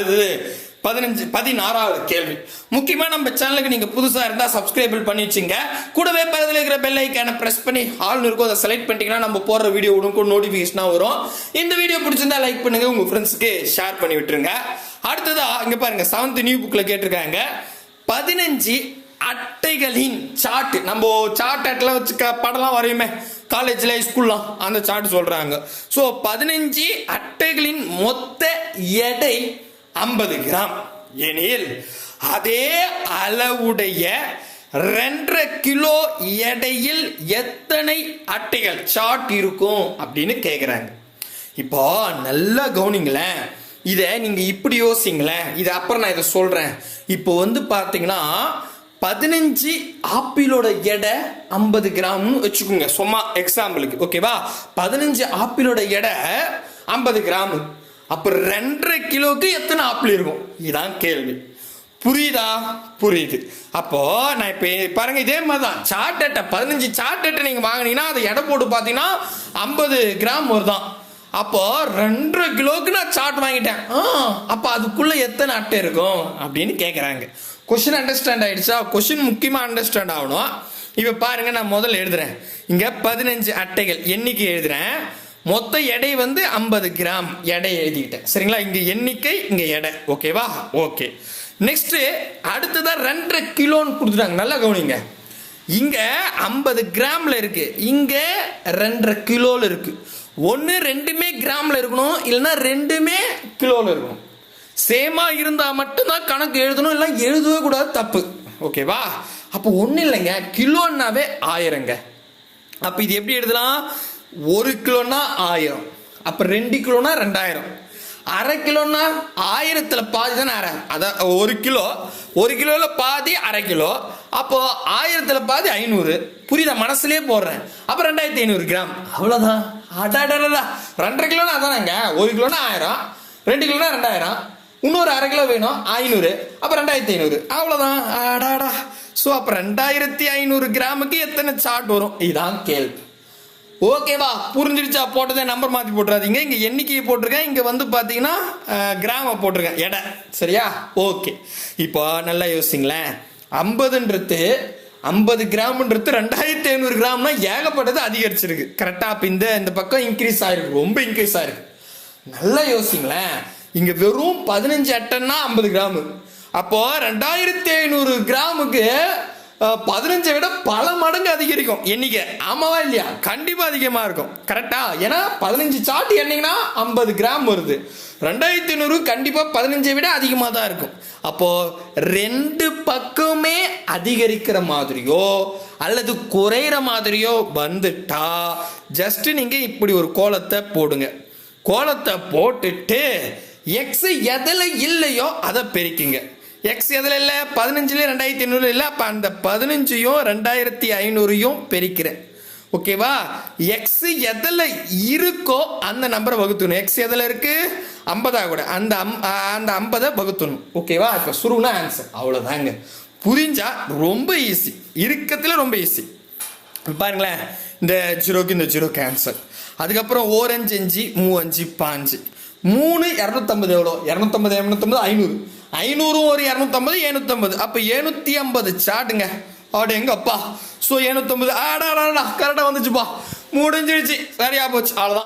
அடுத்தது பதினஞ்சு பதினாறாவது கேள்வி. முக்கியமாக நம்ம சேனலுக்கு நீங்கள் புதுசாக இருந்தால் சப்ஸ்கிரைபிள் பண்ணி வச்சுங்க. கூடவே பக்கத்தில் இருக்கிற பெல் ப்ரெஸ் பண்ணி ஹால் இருக்கும் அதை செலக்ட் பண்ணிட்டீங்கன்னா நம்ம போடுற வீடியோ உடனுக்கும் நோட்டிஃபிகேஷனாக வரும். இந்த வீடியோ பிடிச்சிருந்தா லைக் பண்ணுங்க உங்கள் ஃப்ரெண்ட்ஸுக்கு ஷேர் பண்ணி விட்டுருங்க. அடுத்ததா இங்கே பாருங்க செவன்த் நியூ புக்கில் கேட்டிருக்காங்க. பதினஞ்சு அட்டைகளின் சார்ட் நம்ம சார்ட் அட்டில் வச்சுக்க படம்லாம் வரையுமே. காலேஜில் ஸ்கூல்லாம் அந்த சார்ட் சொல்கிறாங்க ஸோ பதினஞ்சு அட்டைகளின் மொத்த எடை ஐம்பது கிராம். எனில் அதே அளவுடைய ரெண்டரை கிலோ எடையில் எத்தனை அட்டைகள் சாட் இருக்கும் அப்படின்னு கேட்குறாங்க இப்போ நல்லா கவனிங்களேன். இதை நீங்கள் இப்படி யோசிங்களேன். இது அப்புறம் நான் இதை சொல்கிறேன் இப்போ வந்து பார்த்தீங்கன்னா பதினஞ்சு ஆப்பிளோட எடை ஐம்பது கிராம்னு வச்சுக்கோங்க. சும்மா எக்ஸாம்பிளுக்கு ஓகேவா பதினஞ்சு ஆப்பிளோட எடை ஐம்பது கிராம். அப்புறம் ரெண்டரை கிலோக்கு எத்தனை ஆப்பிள் இருக்கும்? இதுதான் கேள்வி. புரியுதா? புரியுது. அப்போ நான் இப்போ பாருங்க இதே மாதிரி தான் சார்ட் அட்டை பதினஞ்சு சார்ட் அட்டை நீங்க வாங்குனீங்கன்னா அதை எடை போட்டு பார்த்தீங்கன்னா ஐம்பது கிராம் வருதான். அப்போ ரெண்டரை கிலோவுக்கு நான் சார்ட் வாங்கிட்டேன். ஆ அப்போ அதுக்குள்ள எத்தனை அட்டை இருக்கும்? அப்படின்னு கேட்குறாங்க கொஷின் அண்டர்ஸ்டாண்ட் ஆயிடுச்சா? கொஷின் முக்கியமாக அண்டர்ஸ்டாண்ட் ஆகணும். இப்போ பாருங்க நான் முதல்ல எழுதுறேன். இங்க பதினஞ்சு அட்டைகள். எண்ணிக்கை எழுதுறேன்? மொத்த எடை வந்து ஐம்பது கிராம் எடை எழுதிக்கிட்டேன். சரிங்களா? இங்க எண்ணிக்கை இங்க எடை. ஓகேவா ஓகே நெக்ஸ்ட் அடுத்ததான் ரெண்டரை கிலோன்னு கொடுத்துட்டாங்க. நல்லா கவனிங்க. இங்க ஐம்பது கிராம்ல இருக்கு. இங்க ரெண்டரை கிலோல இருக்கு. ஒன்று ரெண்டுமே கிராமில் இருக்கணும். இல்லைன்னா ரெண்டுமே கிலோவில் இருக்கணும். சேமாக இருந்தால் மட்டும்தான் கணக்கு எழுதணும். இல்லை எழுதவே கூடாது தப்பு. ஓகேவா அப்போ ஒன்றும் இல்லைங்க. கிலோன்னாவே ஆயிரங்க. அப்போ இது எப்படி எழுதலாம்? ஒரு கிலோனா ஆயிரம். அப்போ ரெண்டு கிலோனா ரெண்டாயிரம். அரை கிலோனா ஆயிரத்துல பாதி தானே அரை. அதான் ஒரு கிலோ ஒரு கிலோல பாதி அரை கிலோ. அப்போ ஆயிரத்துல பாதி ஐநூறு. புரியுதா? மனசுலயே போடுறேன். அப்போ ரெண்டாயிரத்தி ஐநூறு கிராம். அவ்வளோதான் அடாடா ரெண்டரை கிலோனா அதானங்க ஒரு கிலோனா ஆயிரம் ரெண்டு கிலோனா ரெண்டாயிரம் இன்னொரு அரை கிலோ வேணும் ஐநூறு. அப்போ ரெண்டாயிரத்தி ஐநூறு. அவ்வளோதான் அடாடா. ஸோ அப்போ ரெண்டாயிரத்தி ஐநூறு கிராமுக்கு எத்தனை சார்ட் வரும்? இதான் கேள்வி. ஓகேவா புரிஞ்சிடுச்சா போட்டதே நம்பர் மாற்றி போட்டுறாதீங்க. இங்கே எண்ணிக்கையை போட்டிருக்கேன். இங்கே வந்து பார்த்தீங்கன்னா கிராம போட்டிருக்கேன். எடை. சரியா? ஓகே இப்போ நல்லா யோசிங்களேன். ஐம்பதுன்றது ஐம்பது கிராம்ன்றது ரெண்டாயிரத்தி ஐநூறு கிராம்னா ஏகப்பட்டது அதிகரிச்சிருக்கு. கரெக்டாக அப்போ இந்த இந்த பக்கம் இன்க்ரீஸ் ஆயிருக்கு. ரொம்ப இன்க்ரீஸ் ஆயிருக்கு. நல்லா யோசிங்களேன். இங்கே வெறும் பதினஞ்சு அட்டன்னா ஐம்பது கிராம். அப்போது ரெண்டாயிரத்தி ஐநூறு கிராமுக்கு பதினஞ்சை விட பல மடங்கு அதிகரிக்கும். எண்ணிக்கை. ஆமாவா இல்லையா? கண்டிப்பா அதிகமா இருக்கும். கரெக்டா ஏன்னா பதினஞ்சு சாட்டு எண்ணிங்கன்னா ஐம்பது கிராம் வருது. ரெண்டாயிரத்தி ஐநூறு கண்டிப்பா பதினஞ்சை விட அதிகமாக தான் இருக்கும். அப்போ ரெண்டு பக்கமே அதிகரிக்கிற மாதிரியோ அல்லது குறையிற மாதிரியோ வந்துட்டா ஜஸ்ட் நீங்க இப்படி ஒரு கோலத்தை போடுங்க. கோலத்தை போட்டுட்டு எக்ஸ் எதில் இல்லையோ அதை பெருக்கிங்க. எக்ஸ் எதில் இல்லை? பதினஞ்சுலேயே ரெண்டாயிரத்தி ஐநூறு இல்லை. அப்போ அந்த பதினஞ்சையும் ரெண்டாயிரத்தி ஐநூறையும் பெருக்கிறேன். ஓகேவா எக்ஸ் எதில் இருக்கோ அந்த நம்பரை வகுத்தணும். எக்ஸ் எதில் இருக்கு? ஐம்பதா கூட. அந்த அம் அந்த ஐம்பதை வகுத்துணும். ஓகேவா இப்போ சுருனா ஆன்சர் அவ்வளோதாங்க புரிஞ்சா? ரொம்ப ஈஸி இருக்கத்துல ரொம்ப ஈஸி பாருங்களேன். இந்த ஜீரோக்கு இந்த ஜீரோ ஆன்சர் அதுக்கப்புறம் ஓரஞ்சு அஞ்சு மூ அஞ்சு பாஞ்சு. மூணு இரநூத்தம்பது எவ்வளோ? இரநூத்தம்பது இரநூத்தம்பது ஐநூறு. ஐநூறும் ஒரு இரநூத்தம்பது ஏழுநூத்தம்பது. அப்போ ஏழுநூத்தி ஐம்பது சாட்டுங்க. அப்படி எங்க அப்பா? ஸோ ஏழுநூத்தம்பது. ஆடா கரெக்டாக வந்துச்சுப்பா. முடிஞ்சிடுச்சு. சரியா போச்சு. அவ்வளோதான்